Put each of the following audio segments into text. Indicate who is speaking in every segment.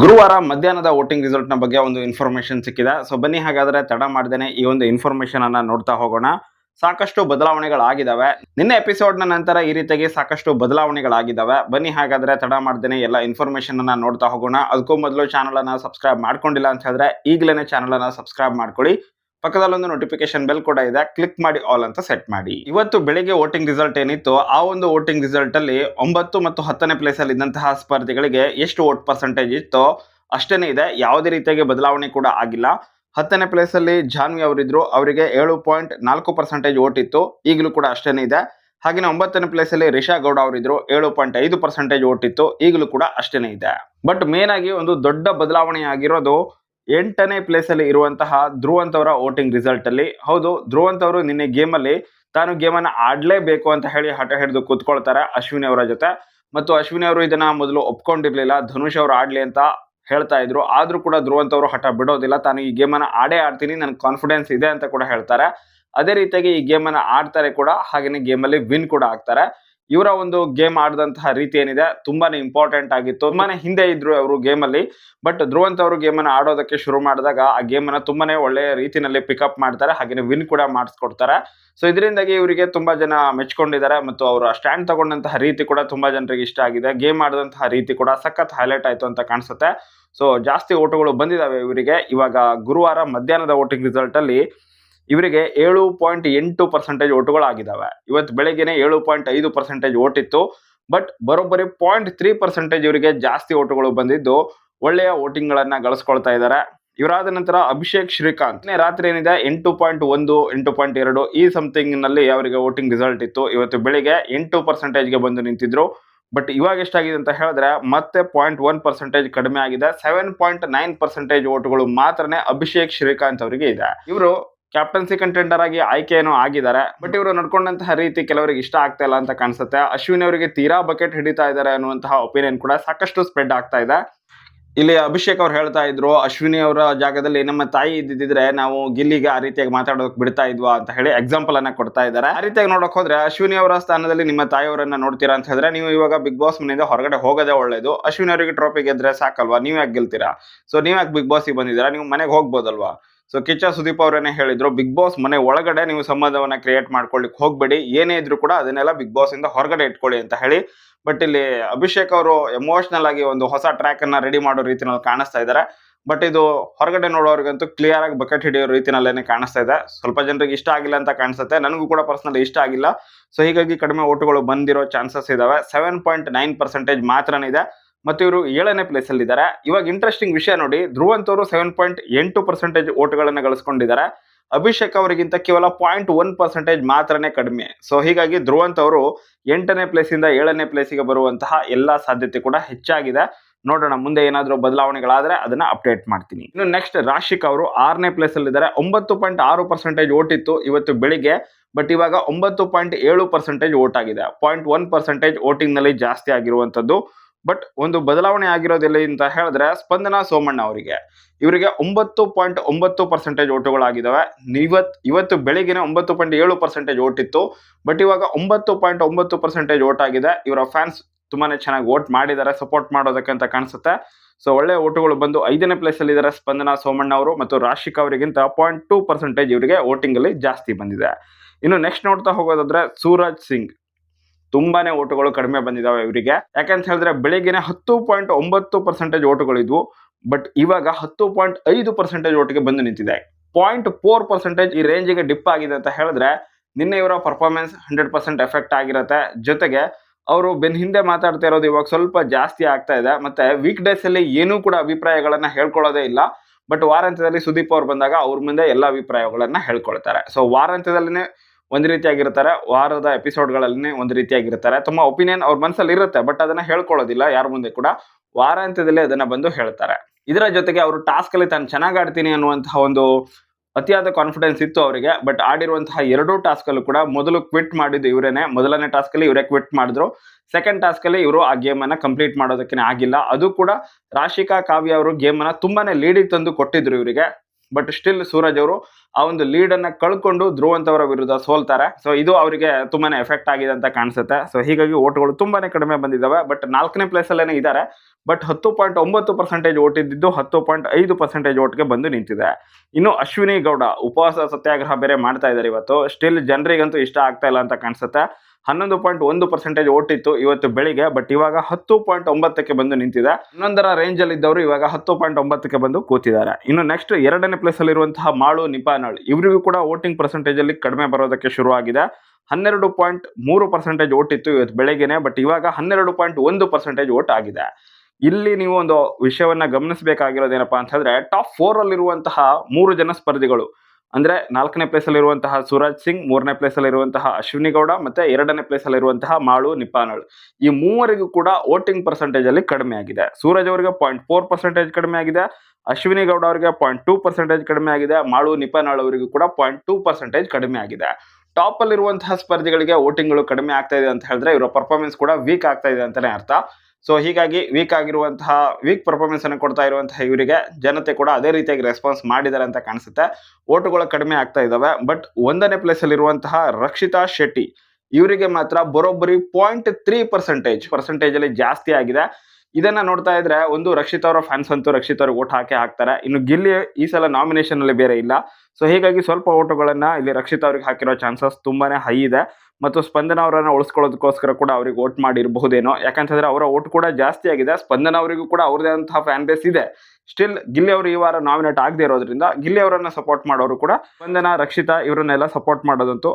Speaker 1: ಗುರುವಾರ ಮಧ್ಯಾಹ್ನದ ವೋಟಿಂಗ್ ರಿಸಲ್ಟ್ನ ಬಗ್ಗೆ ಒಂದು ಇನ್ಫಾರ್ಮೇಶನ್ ಸಿಕ್ಕಿದೆ. ಸೊ ಬನ್ನಿ ಹಾಗಾದ್ರೆ ತಡ ಮಾಡ್ದೇನೆ ಈ ಒಂದು ಇನ್ಫಾರ್ಮೇಶನ್ ಅನ್ನ ನೋಡ್ತಾ ಹೋಗೋಣ. ಸಾಕಷ್ಟು ಬದಲಾವಣೆಗಳಾಗಿದ್ದಾವೆ ನಿನ್ನೆ ಎಪಿಸೋಡ್ನ ನಂತರ ಈ ರೀತಿಯಾಗಿ ಸಾಕಷ್ಟು ಬದಲಾವಣೆಗಳಾಗಿದ್ದಾವೆ ಬನ್ನಿ ಹಾಗಾದ್ರೆ ತಡ ಮಾಡ್ದೇನೆ ಎಲ್ಲ ಇನ್ಫಾರ್ಮೇಶನ್ ಅನ್ನ ನೋಡ್ತಾ ಹೋಗೋಣ. ಅದಕ್ಕೂ ಮೊದಲು ಚಾನಲ್ ಅನ್ನ ಸಬ್ಸ್ಕ್ರೈಬ್ ಮಾಡ್ಕೊಂಡಿಲ್ಲ ಅಂತ ಹೇಳಿದ್ರೆ ಈಗಲೇ ಚಾನಲ್ ಅನ್ನ ಸಬ್ಸ್ಕ್ರೈಬ್ ಮಾಡ್ಕೊಳ್ಳಿ. ಪಕ್ಕದಲ್ಲೊಂದು ನೋಟಿಫಿಕೇಶನ್ ಬೆಲ್ ಕೂಡ ಇದೆ. ಕ್ಲಿಕ್ ಮಾಡಿ ಆಲ್ ಅಂತ ಸೆಟ್ ಮಾಡಿ. ಇವತ್ತು ಬೆಳಿಗ್ಗೆ ವೋಟಿಂಗ್ ರಿಸಲ್ಟ್ ಏನಿತ್ತು, ಆ ಒಂದು ವೋಟಿಂಗ್ ರಿಸಲ್ಟ್ ಅಲ್ಲಿ ಒಂಬತ್ತು ಮತ್ತು ಹತ್ತನೇ ಪ್ಲೇಸ್ ಅಲ್ಲಿ ಇದ್ದಂತಹ ಸ್ಪರ್ಧಿಗಳಿಗೆ ಎಷ್ಟು ವೋಟ್ ಪರ್ಸೆಂಟೇಜ್ ಇತ್ತೋ ಅಷ್ಟೇನೆ ಇದೆ. ಯಾವುದೇ ರೀತಿಯಾಗಿ ಬದಲಾವಣೆ ಕೂಡ ಆಗಿಲ್ಲ. ಹತ್ತನೇ ಪ್ಲೇಸ್ ಅಲ್ಲಿ ಜಾನ್ವಿ ಅವರಿದ್ರು, ಅವರಿಗೆ ಏಳು ಪಾಯಿಂಟ್ ನಾಲ್ಕು ಪರ್ಸೆಂಟೇಜ್ ವೋಟ್ ಇತ್ತು. ಈಗಲೂ ಕೂಡ ಅಷ್ಟೇನೇ ಇದೆ. ಹಾಗೆ ಒಂಬತ್ತನೇ ಪ್ಲೇಸ್ ಅಲ್ಲಿ ರಿಷಾ ಗೌಡ ಅವರಿದ್ರು, ಏಳು ಪಾಯಿಂಟ್ ಐದು ಪರ್ಸೆಂಟೇಜ್ ಇತ್ತು. ಈಗಲೂ ಕೂಡ ಅಷ್ಟೇನೇ ಇದೆ. ಬಟ್ ಮೇನ್ ಆಗಿ ಒಂದು ದೊಡ್ಡ ಬದಲಾವಣೆ ಆಗಿರೋದು ಎಂಟನೇ ಪ್ಲೇಸ್ ಅಲ್ಲಿ ಇರುವಂತಹ ಧ್ರುವಂತ್ ಅವರ ರಿಸಲ್ಟ್ ಅಲ್ಲಿ. ಹೌದು, ಧ್ರುವಂತ್ ಅವರು ನಿನ್ನೆ ಅಲ್ಲಿ ತಾನು ಗೇಮ್ ಅನ್ನ ಆಡ್ಲೇಬೇಕು ಅಂತ ಹೇಳಿ ಹಠ ಹಿಡಿದು ಕೂತ್ಕೊಳ್ತಾರೆ ಅಶ್ವಿನಿ ಅವರ ಜೊತೆ. ಮತ್ತು ಅಶ್ವಿನಿ ಅವರು ಇದನ್ನ ಮೊದಲು ಒಪ್ಕೊಂಡಿರ್ಲಿಲ್ಲ, ಧನುಷ್ ಅವರು ಆಡ್ಲಿ ಅಂತ ಹೇಳ್ತಾ ಇದ್ರು. ಆದ್ರೂ ಕೂಡ ಧ್ರುವಂತ್ ಅವರು ಹಠ ಬಿಡೋದಿಲ್ಲ, ತಾನು ಈ ಗೇಮ್ ಅನ್ನ ಆಡೇ ಆಡ್ತೀನಿ, ನನ್ಗೆ ಕಾನ್ಫಿಡೆನ್ಸ್ ಇದೆ ಅಂತ ಕೂಡ ಹೇಳ್ತಾರೆ. ಅದೇ ರೀತಿಯಾಗಿ ಈ ಗೇಮ್ ಅನ್ನ ಆಡ್ತಾರೆ ಕೂಡ, ಹಾಗೇನೆ ಗೇಮ್ ಅಲ್ಲಿ ವಿನ್ ಕೂಡ ಆಗ್ತಾರೆ. ಇವರ ಒಂದು ಗೇಮ್ ಆಡಿದಂತಹ ರೀತಿ ಏನಿದೆ, ತುಂಬಾನೇ ಇಂಪಾರ್ಟೆಂಟ್ ಆಗಿತ್ತು. ತುಂಬಾನೇ ಹಿಂದೆ ಇದ್ರು ಅವರು ಗೇಮ್ ಅಲ್ಲಿ ಬಟ್ ಧ್ರುವಂತ ಅವರು ಗೇಮ್ ಅನ್ನ ಆಡೋದಕ್ಕೆ ಶುರು ಮಾಡಿದಾಗ ಆ ಗೇಮ್ ಅನ್ನ ತುಂಬಾನೇ ಒಳ್ಳೆಯ ರೀತಿನಲ್ಲಿ ಪಿಕಪ್ ಮಾಡ್ತಾರೆ ಹಾಗೆ ವಿನ್ ಕೂಡ ಮಾಡಿಸ್ಕೊಡ್ತಾರೆ. ಸೊ ಇದರಿಂದಾಗಿ ಇವರಿಗೆ ತುಂಬಾ ಜನ ಮೆಚ್ಕೊಂಡಿದ್ದಾರೆ ಮತ್ತು ಅವರು ಸ್ಟ್ಯಾಂಡ್ ತಗೊಂಡಂತಹ ರೀತಿ ಕೂಡ ತುಂಬಾ ಜನರಿಗೆ ಇಷ್ಟ ಆಗಿದೆ. ಗೇಮ್ ಆಡಿದಂತಹ ರೀತಿ ಕೂಡ ಸಖತ್ ಹೈಲೈಟ್ ಆಯ್ತು ಅಂತ ಕಾಣಿಸುತ್ತೆ. ಸೊ ಜಾಸ್ತಿ ಓಟುಗಳು ಬಂದಿದಾವೆ ಇವರಿಗೆ. ಇವಾಗ ಗುರುವಾರ ಮಧ್ಯಾಹ್ನದ ರಿಸಲ್ಟ್ ಅಲ್ಲಿ ಇವರಿಗೆ ಏಳು ಪಾಯಿಂಟ್ ಎಂಟು ಪರ್ಸೆಂಟೇಜ್ ಓಟುಗಳು ಆಗಿದ್ದಾವೆ ಇವತ್ತು ಬೆಳಗ್ಗೆನೆ ಏಳು ಪಾಯಿಂಟ್ ಐದು ಪರ್ಸೆಂಟೇಜ್ ಓಟ್ ಇತ್ತು ಬಟ್ ಬರೋಬ್ಬರಿ ಪಾಯಿಂಟ್ ತ್ರೀ ಪರ್ಸೆಂಟೇಜ್ ಇವರಿಗೆ ಜಾಸ್ತಿ ಓಟುಗಳು ಬಂದಿದ್ದು. ಒಳ್ಳೆಯ ವೋಟಿಂಗ್ಗಳನ್ನು ಗಳಿಸ್ಕೊಳ್ತಾ ಇದ್ದಾರೆ. ಇವರಾದ ನಂತರ ಅಭಿಷೇಕ್ ಶ್ರೀಕಾಂತ್. ರಾತ್ರಿ ಏನಿದೆ? ಎಂಟು ಪಾಯಿಂಟ್ ಒಂದು, ಎಂಟು ಪಾಯಿಂಟ್ ಎರಡು ಈ ಸಮಥಿಂಗ್ನಲ್ಲಿ ಅವರಿಗೆ ವೋಟಿಂಗ್ ರಿಸಲ್ಟ್ ಇತ್ತು. ಇವತ್ತು ಬೆಳಿಗ್ಗೆ ಎಂಟು ಪರ್ಸೆಂಟೇಜ್ಗೆ ಬಂದು ನಿಂತಿದ್ರು. ಬಟ್ ಇವಾಗ ಎಷ್ಟಾಗಿದೆ ಅಂತ ಹೇಳಿದ್ರೆ ಮತ್ತೆ ಪಾಯಿಂಟ್ ಒನ್ ಪರ್ಸೆಂಟೇಜ್ ಕಡಿಮೆ ಆಗಿದೆ. ಸೆವೆನ್ ಪಾಯಿಂಟ್ ನೈನ್ ಪರ್ಸೆಂಟೇಜ್ ಓಟುಗಳು ಮಾತ್ರನೇ ಅಭಿಷೇಕ್ ಶ್ರೀಕಾಂತ್ ಅವರಿಗೆ ಇದೆ. ಇವರು ಕ್ಯಾಪ್ಟನ್ಸಿ ಕಂಟೆಂಡರ್ ಆಗಿ ಆಯ್ಕೆಯನ್ನು ಆಗಿದ್ದಾರೆ. ಬಟ್ ಇವರು ನಡ್ಕೊಂಡಂತಹ ರೀತಿ ಕೆಲವರಿಗೆ ಇಷ್ಟ ಆಗ್ತಾ ಇಲ್ಲ ಅಂತ ಕಾಣಿಸುತ್ತೆ. ಅಶ್ವಿನಿ ಅವರಿಗೆ ತೀರಾ ಬಕೆಟ್ ಹಿಡಿತಾ ಇದ್ದಾರೆ ಅನ್ನುವಂತಹ ಒಪಿನಿಯನ್ ಕೂಡ ಸಾಕಷ್ಟು ಸ್ಪ್ರೆಡ್ ಆಗ್ತಾ ಇದೆ. ಇಲ್ಲಿ ಅಭಿಷೇಕ್ ಅವ್ರು ಹೇಳ್ತಾ ಇದ್ರು, ಅಶ್ವಿನಿ ಅವರ ಜಾಗದಲ್ಲಿ ನಮ್ಮ ತಾಯಿ ಇದ್ದಿದ್ರೆ ನಾವು ಗಿಲ್ಲಿಗೆ ಆ ರೀತಿಯಾಗಿ ಮಾತಾಡೋದಕ್ಕೆ ಬಿಡ್ತಾ ಇದ್ವಾ? ಅಂತ ಹೇಳಿ ಎಕ್ಸಾಂಪಲ್ ಅನ್ನ ಕೊಡ್ತಾ ಇದ್ದಾರೆ. ಆ ರೀತಿಯಾಗಿ ನೋಡಕ್ ಹೋದ್ರೆ ಅಶ್ವಿನಿ ಅವರ ಸ್ಥಾನದಲ್ಲಿ ನಿಮ್ಮ ತಾಯಿಯವರನ್ನ ನೋಡ್ತೀರಾ ಅಂತ ಹೇಳಿದ್ರೆ ನೀವು ಇವಾಗ ಬಿಗ್ ಬಾಸ್ ಮನೆಯಿಂದ ಹೊರಗಡೆ ಹೋಗೋದೇ ಒಳ್ಳೇದು. ಅಶ್ವಿನಿ ಅವರಿಗೆ ಟ್ರೋಫಿ ಗೆದ್ರೆ ಸಾಕಲ್ವಾ? ನೀವು ಯಾಕೆ ಗೆಲ್ತೀರಾ? ಸೊ ನೀವು ಯಾಕೆ ಬಿಗ್ ಬಾಸ್ಗೆ ಬಂದಿದ್ದೀರಾ? ನೀವು ಮನೆಗೆ ಹೋಗ್ಬೋದಲ್ವಾ? ಸೊ ಕಿಚ್ಚ ಸುದೀಪ್ ಅವರೇನೆ ಹೇಳಿದ್ರು ಬಿಗ್ ಬಾಸ್ ಮನೆ ಒಳಗಡೆ ನೀವು ಸಂಬಂಧವನ್ನ ಕ್ರಿಯೇಟ್ ಮಾಡ್ಕೊಳ್ಳಿಕ್ ಹೋಗ್ಬೇಡಿ. ಏನೇ ಇದ್ರು ಕೂಡ ಅದನ್ನೆಲ್ಲ ಬಿಗ್ ಬಾಸ್ ಇಂದ ಹೊರಗಡೆ ಇಟ್ಕೊಳ್ಳಿ ಅಂತ ಹೇಳಿ. ಬಟ್ ಇಲ್ಲಿ ಅಭಿಷೇಕ್ ಅವರು ಎಮೋಷನಲ್ ಆಗಿ ಒಂದು ಹೊಸ ಟ್ರ್ಯಾಕ್ ಅನ್ನ ರೆಡಿ ಮಾಡೋ ರೀತಿನಲ್ಲಿ ಕಾಣಿಸ್ತಾ ಇದ್ದಾರೆ ಬಟ್ ಇದು ಹೊರಗಡೆ ನೋಡೋರ್ಗಂತೂ ಕ್ಲಿಯರ್ ಆಗಿ ಬಕೆಟ್ ಹಿಡಿಯೋ ರೀತಿನಲ್ಲೇನೆ ಕಾಣಿಸ್ತಾ ಇದೆ. ಸ್ವಲ್ಪ ಜನರಿಗೆ ಇಷ್ಟ ಆಗಿಲ್ಲ ಅಂತ ಕಾಣಿಸುತ್ತೆ. ನನಗೂ ಕೂಡ ಪರ್ಸನಲ್ ಇಷ್ಟ ಆಗಿಲ್ಲ. ಸೊ ಹೀಗಾಗಿ ಕಡಿಮೆ ಓಟುಗಳು ಬಂದಿರೋ ಚಾನ್ಸಸ್ ಇದಾವೆ. ಸೆವೆನ್ ಪಾಯಿಂಟ್ ನೈನ್ ಪರ್ಸೆಂಟೇಜ್ ಮಾತ್ರನೇ ಇದೆ. ಮತ್ತು ಇವರು ಏಳನೇ ಪ್ಲೇಸ್ ಅಲ್ಲಿ ಇದ್ದಾರೆ. ಇವಾಗ ಇಂಟ್ರೆಸ್ಟಿಂಗ್ ವಿಷಯ ನೋಡಿ ಧ್ರುವಂತ್ ಅವರು ಸೆವೆನ್ ಪಾಯಿಂಟ್ ಎಂಟು ಪರ್ಸೆಂಟೇಜ್ ಓಟ್ಗಳನ್ನು ಗಳಿಸ್ಕೊಂಡಿದ್ದಾರೆ. ಅಭಿಷೇಕ್ ಅವರಿಗಿಂತ ಕೇವಲ ಪಾಯಿಂಟ್ ಒನ್ ಪರ್ಸೆಂಟೇಜ್ ಮಾತ್ರನೇ ಕಡಿಮೆ. ಸೊ ಹೀಗಾಗಿ ಧ್ರುವಂತ್ ಅವರು ಎಂಟನೇ ಪ್ಲೇಸ್ ಇಂದ ಏಳನೇ ಪ್ಲೇಸಿಗೆ ಬರುವಂತಹ ಎಲ್ಲಾ ಸಾಧ್ಯತೆ ಕೂಡ ಹೆಚ್ಚಾಗಿದೆ. ನೋಡೋಣ, ಮುಂದೆ ಏನಾದರೂ ಬದಲಾವಣೆಗಳಾದರೆ ಅದನ್ನು ಅಪ್ಡೇಟ್ ಮಾಡ್ತೀನಿ. ಇನ್ನು ನೆಕ್ಸ್ಟ್ ರಾಶಿಕ್ ಅವರು ಆರನೇ ಪ್ಲೇಸ್ ಅಲ್ಲಿ ಇದ್ದಾರೆ. ಒಂಬತ್ತು ಪಾಯಿಂಟ್ ಆರು ಪರ್ಸೆಂಟೇಜ್ ಓಟ್ ಇತ್ತು ಇವತ್ತು ಬೆಳಿಗ್ಗೆ ಬಟ್ ಇವಾಗ ಒಂಬತ್ತು ಪಾಯಿಂಟ್ ಏಳು ಪರ್ಸೆಂಟೇಜ್ ಓಟ್ ಆಗಿದೆ. ಪಾಯಿಂಟ್ ಒನ್ ಪರ್ಸೆಂಟೇಜ್ ವೋಟಿಂಗ್ನಲ್ಲಿ ಜಾಸ್ತಿ ಆಗಿರುವಂತದ್ದು. ಬಟ್ ಒಂದು ಬದಲಾವಣೆ ಆಗಿರೋದಿಲ್ಲ ಅಂತ ಹೇಳಿದ್ರೆ ಸ್ಪಂದನಾ ಸೋಮಣ್ಣ ಅವರಿಗೆ. ಇವರಿಗೆ ಒಂಬತ್ತು ಪಾಯಿಂಟ್ ಒಂಬತ್ತು ಪರ್ಸೆಂಟೇಜ್ ಓಟುಗಳಾಗಿದ್ದಾವೆ. ಇವತ್ ಇವತ್ತು ಬೆಳಿಗ್ಗೆ ಒಂಬತ್ತು ಪಾಯಿಂಟ್ ಏಳು ಪರ್ಸೆಂಟೇಜ್ ಓಟ್ ಇತ್ತು ಬಟ್ ಇವಾಗ ಒಂಬತ್ತು ಪಾಯಿಂಟ್ ಒಂಬತ್ತು ಪರ್ಸೆಂಟೇಜ್ ಓಟ್ ಆಗಿದೆ ಇವರ ಫ್ಯಾನ್ಸ್ ತುಂಬಾನೇ ಚೆನ್ನಾಗಿ ವೋಟ್ ಮಾಡಿದ್ದಾರೆ ಸಪೋರ್ಟ್ ಮಾಡೋದಕ್ಕೆ ಅಂತ ಕಾಣಿಸುತ್ತೆ. ಸೊ ಒಳ್ಳೆ ಓಟುಗಳು ಬಂದು ಐದನೇ ಪ್ಲೇಸ್ ಅಲ್ಲಿ ಇದ್ದಾರೆ ಸ್ಪಂದನಾ ಸೋಮಣ್ಣ ಅವರು ಮತ್ತು ರಾಶಿಕ್ ಅವರಿಗಿಂತ ಪಾಯಿಂಟ್ ಟೂ ಪರ್ಸೆಂಟೇಜ್ ಇವರಿಗೆ ವೋಟಿಂಗ್ ಅಲ್ಲಿ ಜಾಸ್ತಿ ಬಂದಿದೆ. ಇನ್ನು ನೆಕ್ಸ್ಟ್ ನೋಡ್ತಾ ಹೋಗೋದಾದ್ರೆ ಸೂರಜ್ ಸಿಂಗ್. ತುಂಬಾನೇ ಓಟುಗಳು ಕಡಿಮೆ ಬಂದಿದಾವೆ ಇವರಿಗೆ. ಯಾಕಂತ ಹೇಳಿದ್ರೆ ಬೆಳಿಗ್ಗೆನೆ ಹತ್ತು ಪಾಯಿಂಟ್ ಒಂಬತ್ತು ಪರ್ಸೆಂಟೇಜ್ ಓಟುಗಳಿದ್ವು ಬಟ್ ಇವಾಗ ಹತ್ತು ಪಾಯಿಂಟ್ ಐದು ಪರ್ಸೆಂಟೇಜ್ ಓಟಿಗೆ ಬಂದು ನಿಂತಿದೆ. ಪಾಯಿಂಟ್ ಫೋರ್ ಪರ್ಸೆಂಟೇಜ್ ಈ ರೇಂಜಿಗೆ ಡಿಪ್ ಆಗಿದೆ ಅಂತ ಹೇಳಿದ್ರೆ ನಿನ್ನೆ ಇವರ ಪರ್ಫಾರ್ಮೆನ್ಸ್ ಹಂಡ್ರೆಡ್ ಪರ್ಸೆಂಟ್ ಎಫೆಕ್ಟ್ ಆಗಿರುತ್ತೆ. ಜೊತೆಗೆ ಅವರು ಬೆನ್, ಹಿಂದೆ ಮಾತಾಡ್ತಾ ಇರೋದು ಇವಾಗ ಸ್ವಲ್ಪ ಜಾಸ್ತಿ ಆಗ್ತಾ ಇದೆ. ಮತ್ತೆ ವೀಕ್ ಡೇಸ್ ಅಲ್ಲಿ ಏನೂ ಕೂಡ ಅಭಿಪ್ರಾಯಗಳನ್ನ ಹೇಳ್ಕೊಳ್ಳೋದೇ ಇಲ್ಲ. ಬಟ್ ವಾರಾಂತ್ಯದಲ್ಲಿ ಸುದೀಪ್ ಅವ್ರು ಬಂದಾಗ ಅವ್ರ ಮುಂದೆ ಎಲ್ಲ ಅಭಿಪ್ರಾಯಗಳನ್ನ ಹೇಳ್ಕೊಳ್ತಾರೆ. ಸೊ ವಾರಾಂತ್ಯದಲ್ಲಿನೇ ಒಂದು ರೀತಿಯಾಗಿರ್ತಾರೆ, ವಾರದ ಎಪಿಸೋಡ್ಗಳಲ್ಲಿ ಒಂದು ರೀತಿಯಾಗಿರ್ತಾರೆ. ತಮ್ಮ ಒಪಿನಿಯನ್ ಅವ್ರ ಮನಸ್ಸಲ್ಲಿ ಇರುತ್ತೆ ಬಟ್ ಅದನ್ನ ಹೇಳ್ಕೊಳ್ಳೋದಿಲ್ಲ, ಯಾರ ಮುಂದೆ ಕೂಡ. ವಾರಾಂತ್ಯದಲ್ಲಿ ಅದನ್ನ ಬಂದು ಹೇಳ್ತಾರೆ. ಇದರ ಜೊತೆಗೆ ಅವರು ಟಾಸ್ಕ್ ಅಲ್ಲಿ ತಾನು ಚೆನ್ನಾಗಿ ಆಡ್ತೀನಿ ಅನ್ನುವಂತಹ ಒಂದು ಅತಿಯಾದ ಕಾನ್ಫಿಡೆನ್ಸ್ ಇತ್ತು ಅವರಿಗೆ ಬಟ್ ಆಡಿರುವಂತಹ ಎರಡೂ ಟಾಸ್ಕ್ ಅಲ್ಲೂ ಕೂಡ ಮೊದಲು ಕ್ವಿಟ್ ಮಾಡಿದ್ದು ಇವರೇನೆ. ಮೊದಲನೇ ಟಾಸ್ಕ್ ಅಲ್ಲಿ ಇವರೇ ಕ್ವಿಟ್ ಮಾಡಿದ್ರು. ಸೆಕೆಂಡ್ ಟಾಸ್ಕ್ ಅಲ್ಲಿ ಇವರು ಆ ಗೇಮ್ ಅನ್ನ ಕಂಪ್ಲೀಟ್ ಮಾಡೋದಕ್ಕೆ ಆಗಿಲ್ಲ. ಅದು ಕೂಡ ರಾಶಿಕಾ, ಕಾವ್ಯ ಅವರು ಗೇಮ್ ಅನ್ನ ತುಂಬಾನೇ ಲೀಡಿಗೆ ತಂದು ಕೊಟ್ಟಿದ್ರು ಇವರಿಗೆ. ಬಟ್ ಸ್ಟಿಲ್ ಸೂರಜ್ ಅವರು ಆ ಒಂದು ಲೀಡ್ ಅನ್ನ ಕಳ್ಕೊಂಡು ಧ್ರುವ್ ಅವರ ವಿರುದ್ಧ ಸೋಲ್ತಾರೆ. ಸೊ ಇದು ಅವರಿಗೆ ತುಂಬಾನೇ ಎಫೆಕ್ಟ್ ಆಗಿದೆ ಅಂತ ಕಾಣಿಸುತ್ತೆ. ಸೊ ಹೀಗಾಗಿ ಓಟ್ಗಳು ತುಂಬಾನೇ ಕಡಿಮೆ ಬಂದಿದ್ದಾವೆ. ಬಟ್ ನಾಲ್ಕನೇ ಪ್ಲೇಸ್ ಅಲ್ಲೇನೆ ಇದ್ದಾರೆ ಬಟ್ ಹತ್ತು ಪಾಯಿಂಟ್ ಒಂಬತ್ತು ಪರ್ಸೆಂಟೇಜ್ ಓಟ್ ಇದ್ದಿದ್ದು ಹತ್ತು ಪಾಯಿಂಟ್ ಐದು ಪರ್ಸೆಂಟೇಜ್ ಓಟ್ಗೆ ಬಂದು ನಿಂತಿದೆ. ಇನ್ನು ಅಶ್ವಿನಿ ಗೌಡ ಉಪವಾಸ ಸತ್ಯಾಗ್ರಹ ಬೇರೆ ಮಾಡ್ತಾ ಇದ್ದಾರೆ ಇವತ್ತು. ಸ್ಟಿಲ್ ಜನರಿಗಂತೂ ಇಷ್ಟ ಆಗ್ತಾ ಇಲ್ಲ ಅಂತ ಕಾಣಿಸುತ್ತೆ. ಹನ್ನೊಂದು ಪಾಯಿಂಟ್ ಒಂದು ಪರ್ಸೆಂಟೇಜ್ ಓಟಿತ್ತು ಇವತ್ತು ಬೆಳಿಗ್ಗೆ. ಬಟ್ ಇವಾಗ ಹತ್ತು ಪಾಯಿಂಟ್ ಒಂಬತ್ತಕ್ಕೆ ಬಂದು ನಿಂತಿದೆ. ಹನ್ನೊಂದರ ರೇಂಜ್ ಅಲ್ಲಿ ಇದ್ದವರು ಇವಾಗ ಹತ್ತು ಪಾಯಿಂಟ್ ಒಂಬತ್ತಕ್ಕೆ ಬಂದು ಕೂತಿದ್ದಾರೆ. ಇನ್ನು ನೆಕ್ಸ್ಟ್ ಎರಡನೇ ಪ್ಲೇಸ್ ಅಲ್ಲಿ ಇರುವಂತಹ ಮಾಳು ನಿಪಾನಳ್ ಇವರಿಗೂ ಕೂಡ ವೋಟಿಂಗ್ ಪರ್ಸೆಂಟೇಜ್ ಅಲ್ಲಿ ಕಡಿಮೆ ಬರೋದಕ್ಕೆ ಶುರು ಆಗಿದೆ ಹನ್ನೆರಡು ಪಾಯಿಂಟ್ ಮೂರು ಪರ್ಸೆಂಟೇಜ್ ಓಟ್ ಇತ್ತು ಇವತ್ತು ಬೆಳಗ್ಗೆನೆ ಬಟ್ ಇವಾಗ ಹನ್ನೆರಡು ಪಾಯಿಂಟ್ ಒಂದು ಪರ್ಸೆಂಟೇಜ್ ಓಟ್ ಆಗಿದೆ. ಇಲ್ಲಿ ನೀವು ಒಂದು ವಿಷಯವನ್ನ ಗಮನಿಸಬೇಕಾಗಿರೋದೇನಪ್ಪಾ ಅಂತಂದ್ರೆ ಟಾಪ್ ಫೋರ್ ಅಲ್ಲಿರುವಂತಹ ಮೂರು ಜನ ಸ್ಪರ್ಧಿಗಳು ಅಂದ್ರೆ ನಾಲ್ಕನೇ ಪ್ಲೇಸ್ ಅಲ್ಲಿ ಇರುವಂತಹ ಸೂರಜ್ ಸಿಂಗ್, ಮೂರನೇ ಪ್ಲೇಸ್ ಅಲ್ಲಿ ಇರುವಂತಹ ಅಶ್ವಿನಿ ಗೌಡ ಮತ್ತೆ ಎರಡನೇ ಪ್ಲೇಸ್ ಅಲ್ಲಿ ಇರುವಂತಹ ಮಾಳು ನಿಪಾನಳ್ ಈ ಮೂವರಿಗೂ ಕೂಡ ವೋಟಿಂಗ್ ಪರ್ಸೆಂಟೇಜ್ ಅಲ್ಲಿ ಕಡಿಮೆ ಆಗಿದೆ. ಸೂರಜ್ ಅವರಿಗೆ ಪಾಯಿಂಟ್ ಫೋರ್ ಪರ್ಸೆಂಟೇಜ್ ಕಡಿಮೆ ಆಗಿದೆ, ಅಶ್ವಿನಿ ಗೌಡ ಅವರಿಗೆ ಪಾಯಿಂಟ್ ಟೂ ಪರ್ಸೆಂಟೇಜ್ ಕಡಿಮೆ ಆಗಿದೆ, ಮಾಳು ನಿಪಾನಳ್ ಅವರಿಗೂ ಕೂಡ ಪಾಯಿಂಟ್ ಟೂ ಪರ್ಸೆಂಟೇಜ್ ಕಡಿಮೆ ಆಗಿದೆ. ಟಾಪ್ ಅಲ್ಲಿರುವಂತಹ ಸ್ಪರ್ಧಿಗಳಿಗೆ ವೋಟಿಂಗ್ಗಳು ಕಡಿಮೆ ಆಗ್ತಾ ಇದೆ ಅಂತ ಹೇಳಿದ್ರೆ, ಇವರ ಪರ್ಫಾರ್ಮೆನ್ಸ್ ಕೂಡ ವೀಕ್ ಆಗ್ತಾ ಇದೆ ಅಂತಾನೆ ಅರ್ಥ. ಸೊ ಹೀಗಾಗಿ ವೀಕ್ ಆಗಿರುವಂತಹ ವೀಕ್ ಪರ್ಫಾರ್ಮೆನ್ಸ್ ಅನ್ನು ಕೊಡ್ತಾ ಇರುವಂತಹ ಇವರಿಗೆ ಜನತೆ ಕೂಡ ಅದೇ ರೀತಿಯಾಗಿ ರೆಸ್ಪಾನ್ಸ್ ಮಾಡಿದ್ದಾರೆ ಅಂತ ಕಾಣಿಸುತ್ತೆ. ಓಟುಗಳು ಕಡಿಮೆ ಆಗ್ತಾ ಇದಾವೆ. ಬಟ್ ಒಂದನೇ ಪ್ಲೇಸ್ ಅಲ್ಲಿರುವಂತಹ ರಕ್ಷಿತಾ ಶೆಟ್ಟಿ, ಇವರಿಗೆ ಮಾತ್ರ ಬರೋಬ್ಬರಿ ಪಾಯಿಂಟ್ ತ್ರೀ ಪರ್ಸೆಂಟೇಜ್ ಪರ್ಸೆಂಟೇಜ್ ಅಲ್ಲಿ ಜಾಸ್ತಿ ಆಗಿದೆ. ಇದನ್ನ ನೋಡ್ತಾ ಇದ್ರೆ ಒಂದು ರಕ್ಷಿತ ಅವರ ಫ್ಯಾನ್ಸ್ ಅಂತೂ ರಕ್ಷಿತ ಅವ್ರಿಗೆ ಓಟ್ ಹಾಕಿ ಹಾಕ್ತಾರೆ. ಇನ್ನು ಗಿಲ್ಲಿ ಈ ಸಲ ನಾಮಿನೇಷನ್ ಅಲ್ಲಿ ಬೇರೆ ಇಲ್ಲ. ಸೊ ಹೀಗಾಗಿ ಸ್ವಲ್ಪ ಓಟುಗಳನ್ನ ಇಲ್ಲಿ ರಕ್ಷಿತ ಅವ್ರಿಗೆ ಹಾಕಿರೋ ಚಾನ್ಸಸ್ ತುಂಬಾನೇ ಹೈ ಇದೆ. ಮತ್ತು ಸ್ಪಂದನ ಅವರನ್ನು ಉಳಿಸ್ಕೊಳ್ಳೋದಕ್ಕೋಸ್ಕರ ಕೂಡ ಅವ್ರಿಗೆ ಓಟ್ ಮಾಡಿರಬಹುದೇನೋ. ಯಾಕಂತಂದ್ರೆ ಅವರ ಓಟ್ ಕೂಡ ಜಾಸ್ತಿ ಆಗಿದೆ. ಸ್ಪಂದನ ಅವರಿಗೂ ಕೂಡ ಅವ್ರದೇ ಆದಂತಹ ಫ್ಯಾನ್ ಬೇಸ್ ಇದೆ. ಸ್ಟಿಲ್ ಗಿಲ್ಲಿ ಅವರು ಈ ವಾರ ನಾಮಿನೇಟ್ ಆಗದೆ ಇರೋದ್ರಿಂದ ಗಿಲ್ಲಿ ಅವರನ್ನ ಸಪೋರ್ಟ್ ಮಾಡೋರು ಕೂಡ ಸ್ಪಂದನ, ರಕ್ಷಿತಾ ಇವರನ್ನೆಲ್ಲ ಸಪೋರ್ಟ್ ಮಾಡೋದಂತೂ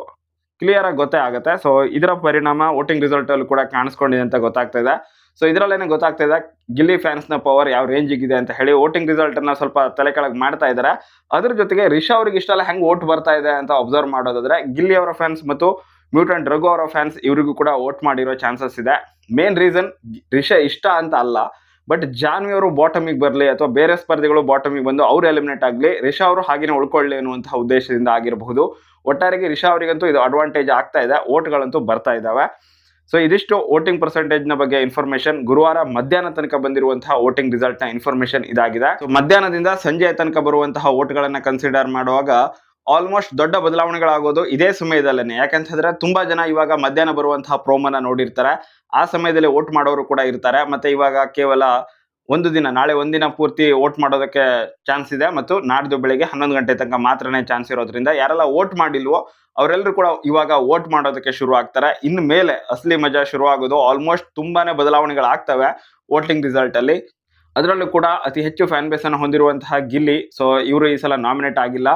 Speaker 1: ಕ್ಲಿಯರ್ ಆಗಿ ಗೊತ್ತೇ ಆಗುತ್ತೆ. ಸೊ ಇದರ ಪರಿಣಾಮ ವೋಟಿಂಗ್ ರಿಸಲ್ಟ್ ಅಲ್ಲಿ ಕೂಡ ಕಾಣಿಸ್ಕೊಂಡಿದೆ ಅಂತ ಗೊತ್ತಾಗ್ತಾ ಇದೆ. ಸೊ ಇದರಲ್ಲೇನೆ ಗೊತ್ತಾಗ್ತಾ ಇದೆ, ಗಿಲ್ಲಿ ಫ್ಯಾನ್ಸ್ನ ಪವರ್ ಯಾವ ರೇಂಜ್ ಇದೆ ಅಂತ ಹೇಳಿ ವೋಟಿಂಗ್ ರಿಸಲ್ಟ್ ಅನ್ನ ಸ್ವಲ್ಪ ತಲೆ ಕೆಳಗೆ ಮಾಡ್ತಾ ಇದ್ದಾರೆ ಅದ್ರ ಜೊತೆಗೆ ರಿಷಾ ಅವ್ರಿಗೆ ಇಷ್ಟೆಲ್ಲ ಹೆಂಗ್ ವೋಟ್ ಬರ್ತಾ ಇದೆ ಅಂತ ಅಬ್ಸರ್ವ್ ಮಾಡೋದಾದ್ರೆ, ಗಿಲ್ಲಿ ಅವರ ಫ್ಯಾನ್ಸ್ ಮತ್ತು ಮ್ಯೂಟೆಂಟ್ ರಘು ಅವರ ಫ್ಯಾನ್ಸ್ ಇವರಿಗೂ ಕೂಡ ವೋಟ್ ಮಾಡಿರೋ ಚಾನ್ಸಸ್ ಇದೆ. ಮೇನ್ ರೀಸನ್ ರಿಷಾ ಇಷ್ಟ ಅಂತ ಅಲ್ಲ ಬಟ್ ಜಾನ್ವಿ ಅವರು ಬಾಟಮಿಗೆ ಬರಲಿ ಅಥವಾ ಬೇರೆ ಸ್ಪರ್ಧಿಗಳು ಬಾಟಮಿಗೆ ಬಂದು ಅವ್ರು ಎಲಿಮಿನೇಟ್ ಆಗಲಿ, ರಿಷಾ ಅವರು ಹಾಗೇನೆ ಉಳ್ಕೊಳ್ಳಿ ಅನ್ನುವಂತಹ ಉದ್ದೇಶದಿಂದ ಆಗಿರಬಹುದು. ಒಟ್ಟಾರೆಗೆ ರಿಷಾ ಅವರಿಗಂತೂ ಇದು ಅಡ್ವಾಂಟೇಜ್ ಆಗ್ತಾ ಇದೆ ಓಟ್ಗಳಂತೂ ಬರ್ತಾ ಇದ್ದಾವೆ ಸೊ ಇದಿಷ್ಟು ವೋಟಿಂಗ್ ಪರ್ಸೆಂಟೇಜ್ನ ಬಗ್ಗೆ ಇನ್ಫಾರ್ಮೇಷನ್ ಗುರುವಾರ ಮಧ್ಯಾಹ್ನ ತನಕ ಬಂದಿರುವಂತಹ ವೋಟಿಂಗ್ ರಿಸಲ್ಟ್ನ ಇನ್ಫಾರ್ಮೇಷನ್ ಇದಾಗಿದೆ. ಸೊ ಮಧ್ಯಾಹ್ನದಿಂದ ಸಂಜೆ ತನಕ ಬರುವಂತಹ ಓಟ್ಗಳನ್ನು ಕನ್ಸಿಡರ್ ಮಾಡುವಾಗ ಆಲ್ಮೋಸ್ಟ್ ದೊಡ್ಡ ಬದಲಾವಣೆಗಳಾಗೋದು ಇದೇ ಸಮಯದಲ್ಲೇ ಯಾಕಂತಂದ್ರೆ ತುಂಬಾ ಜನ ಇವಾಗ ಮಧ್ಯಾಹ್ನ ಬರುವಂತಹ ಪ್ರೋಮನ ನೋಡಿರ್ತಾರೆ. ಆ ಸಮಯದಲ್ಲಿ ವೋಟ್ ಮಾಡೋರು ಕೂಡ ಇರ್ತಾರೆ. ಮತ್ತೆ ಇವಾಗ ಕೇವಲ ಒಂದು ದಿನ, ನಾಳೆ ಒಂದಿನ ಪೂರ್ತಿ ವೋಟ್ ಮಾಡೋದಕ್ಕೆ ಚಾನ್ಸ್ ಇದೆ ಮತ್ತು ನಾಡ್ದು ಬೆಳಿಗ್ಗೆ ಹನ್ನೊಂದು ಗಂಟೆ ತನಕ ಮಾತ್ರನೇ ಚಾನ್ಸ್ ಇರೋದ್ರಿಂದ ಯಾರೆಲ್ಲ ವೋಟ್ ಮಾಡಿಲ್ವೋ ಅವರೆಲ್ಲರೂ ಕೂಡ ಇವಾಗ ವೋಟ್ ಮಾಡೋದಕ್ಕೆ ಶುರು ಆಗ್ತಾರೆ. ಇನ್ನು ಮೇಲೆ ಅಸಲಿ ಮಜಾ ಶುರು ಆಗೋದು ಆಲ್ಮೋಸ್ಟ್ ತುಂಬಾನೇ ಬದಲಾವಣೆಗಳಾಗ್ತವೆ ವೋಟಿಂಗ್ ರಿಸಲ್ಟ್ ಅಲ್ಲಿ. ಅದರಲ್ಲೂ ಕೂಡ ಅತಿ ಹೆಚ್ಚು ಫ್ಯಾನ್ ಬೇಸ್ ಅನ್ನು ಹೊಂದಿರುವಂತಹ ಗಿಲ್ಲಿ. ಸೊ ಇವರು ಈ ಸಲ ನಾಮಿನೇಟ್ ಆಗಿಲ್ಲ.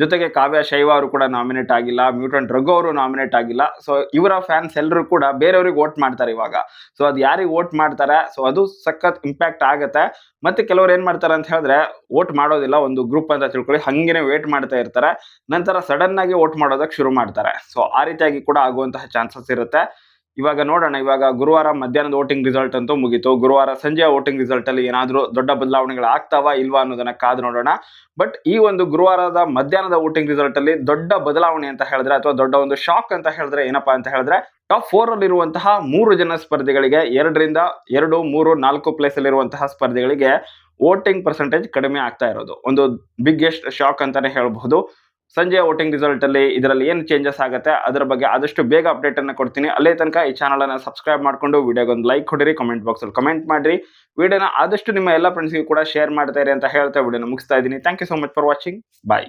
Speaker 1: ಜೊತೆಗೆ ಕಾವ್ಯ ಶೈವ ಅವರು ಕೂಡ ನಾಮಿನೇಟ್ ಆಗಿಲ್ಲ ಮ್ಯೂಟೆಂಟ್ ರಘು ಅವರು ನಾಮಿನೇಟ್ ಆಗಿಲ್ಲ. ಸೊ ಇವರ ಫ್ಯಾನ್ಸ್ ಎಲ್ಲರೂ ಕೂಡ ಬೇರೆಯವ್ರಿಗೆ ವೋಟ್ ಮಾಡ್ತಾರೆ ಇವಾಗ. ಸೊ ಅದು ಯಾರಿಗೆ ವೋಟ್ ಮಾಡ್ತಾರೆ? ಸೊ ಅದು ಸಖತ್ ಇಂಪ್ಯಾಕ್ಟ್ ಆಗುತ್ತೆ. ಮತ್ತೆ ಕೆಲವರು ಏನ್ ಮಾಡ್ತಾರೆ ಅಂತ ಹೇಳಿದ್ರೆ ವೋಟ್ ಮಾಡೋದಿಲ್ಲ, ಒಂದು ಗ್ರೂಪ್ ಅಂತ ತಿಳ್ಕೊಳ್ಳಿ. ಹಂಗೇನೆ ವೇಟ್ ಮಾಡ್ತಾ ಇರ್ತಾರೆ. ನಂತರ ಸಡನ್ ಆಗಿ ವೋಟ್ ಮಾಡೋದಕ್ಕೆ ಶುರು ಮಾಡ್ತಾರೆ. ಸೊ ಆ ರೀತಿಯಾಗಿ ಕೂಡ ಆಗುವಂತಹ ಚಾನ್ಸಸ್ ಇರುತ್ತೆ. ಇವಾಗ ನೋಡೋಣ, ಇವಾಗ ಗುರುವಾರ ಮಧ್ಯಾಹ್ನದ ವೋಟಿಂಗ್ ರಿಸಲ್ಟ್ ಅಂತೂ ಮುಗಿತು. ಗುರುವಾರ ಸಂಜೆ ವೋಟಿಂಗ್ ರಿಸಲ್ಟ್ ಅಲ್ಲಿ ಏನಾದರೂ ದೊಡ್ಡ ಬದಲಾವಣೆಗಳು ಆಗ್ತಾವ ಇಲ್ವಾ ಅನ್ನೋದನ್ನ ಕಾದು ನೋಡೋಣ. ಬಟ್ ಈ ಒಂದು ಗುರುವಾರದ ಮಧ್ಯಾಹ್ನದ ವೋಟಿಂಗ್ ರಿಸಲ್ಟ್ ಅಲ್ಲಿ ದೊಡ್ಡ ಬದಲಾವಣೆ ಅಂತ ಹೇಳಿದ್ರೆ ಅಥವಾ ದೊಡ್ಡ ಒಂದು ಶಾಕ್ ಅಂತ ಹೇಳಿದ್ರೆ ಏನಪ್ಪಾ ಅಂತ ಹೇಳಿದ್ರೆ ಟಾಪ್ ಫೋರ್ ಅಲ್ಲಿರುವಂತಹ ಮೂರು ಜನ ಸ್ಪರ್ಧಿಗಳಿಗೆ ಎರಡರಿಂದ ಎರಡು, ಮೂರು, ನಾಲ್ಕು ಪ್ಲೇಸ್ ಅಲ್ಲಿರುವಂತಹ ಸ್ಪರ್ಧಿಗಳಿಗೆ ವೋಟಿಂಗ್ ಪರ್ಸೆಂಟೇಜ್ ಕಡಿಮೆ ಆಗ್ತಾ ಇರೋದು. ಒಂದು ಬಿಗ್ಗೆಸ್ಟ್ ಶಾಕ್ ಅಂತಾನೆ ಹೇಳಬಹುದು. ಸಂಜೆಯ ವೋಟಿಂಗ್ ರಿಸಲ್ಟ್ ಅಲ್ಲಿ ಇದರಲ್ಲಿ ಏನು ಚೇಂಜಸ್ ಆಗುತ್ತೆ, ಅದರ ಬಗ್ಗೆ ಆದಷ್ಟು ಬೇಗ ಅಪ್ಡೇಟ್ ಅನ್ನು ಕೊಡ್ತೀನಿ. ಅಲ್ಲೇ ತನಕ ಈ ಚಾನಲ್ ಅನ್ನು ಸಬ್ಸ್ಕ್ರೈಬ್ ಮಾಡ್ಕೊಂಡು ವಿಡಿಯೋಗೆ ಒಂದು ಲೈಕ್ ಕೊಡಿರಿ ಕಮೆಂಟ್ ಬಾಕ್ಸ್ ಅಲ್ಲಿ ಕಮೆಂಟ್ ಮಾಡಿರಿ. ವಿಡಿಯೋನ ಆದಷ್ಟು ನಿಮ್ಮ ಎಲ್ಲ ಫ್ರೆಂಡ್ಸ್ಗೆ ಕೂಡ ಶೇರ್ ಮಾಡ್ತಾ ಇರಿ ಅಂತ ಹೇಳ್ತಾ ವಿಡಿಯೋನ ಮುಗಿಸ್ತಾ ಇದ್ದೀನಿ. Thank you so much for watching bye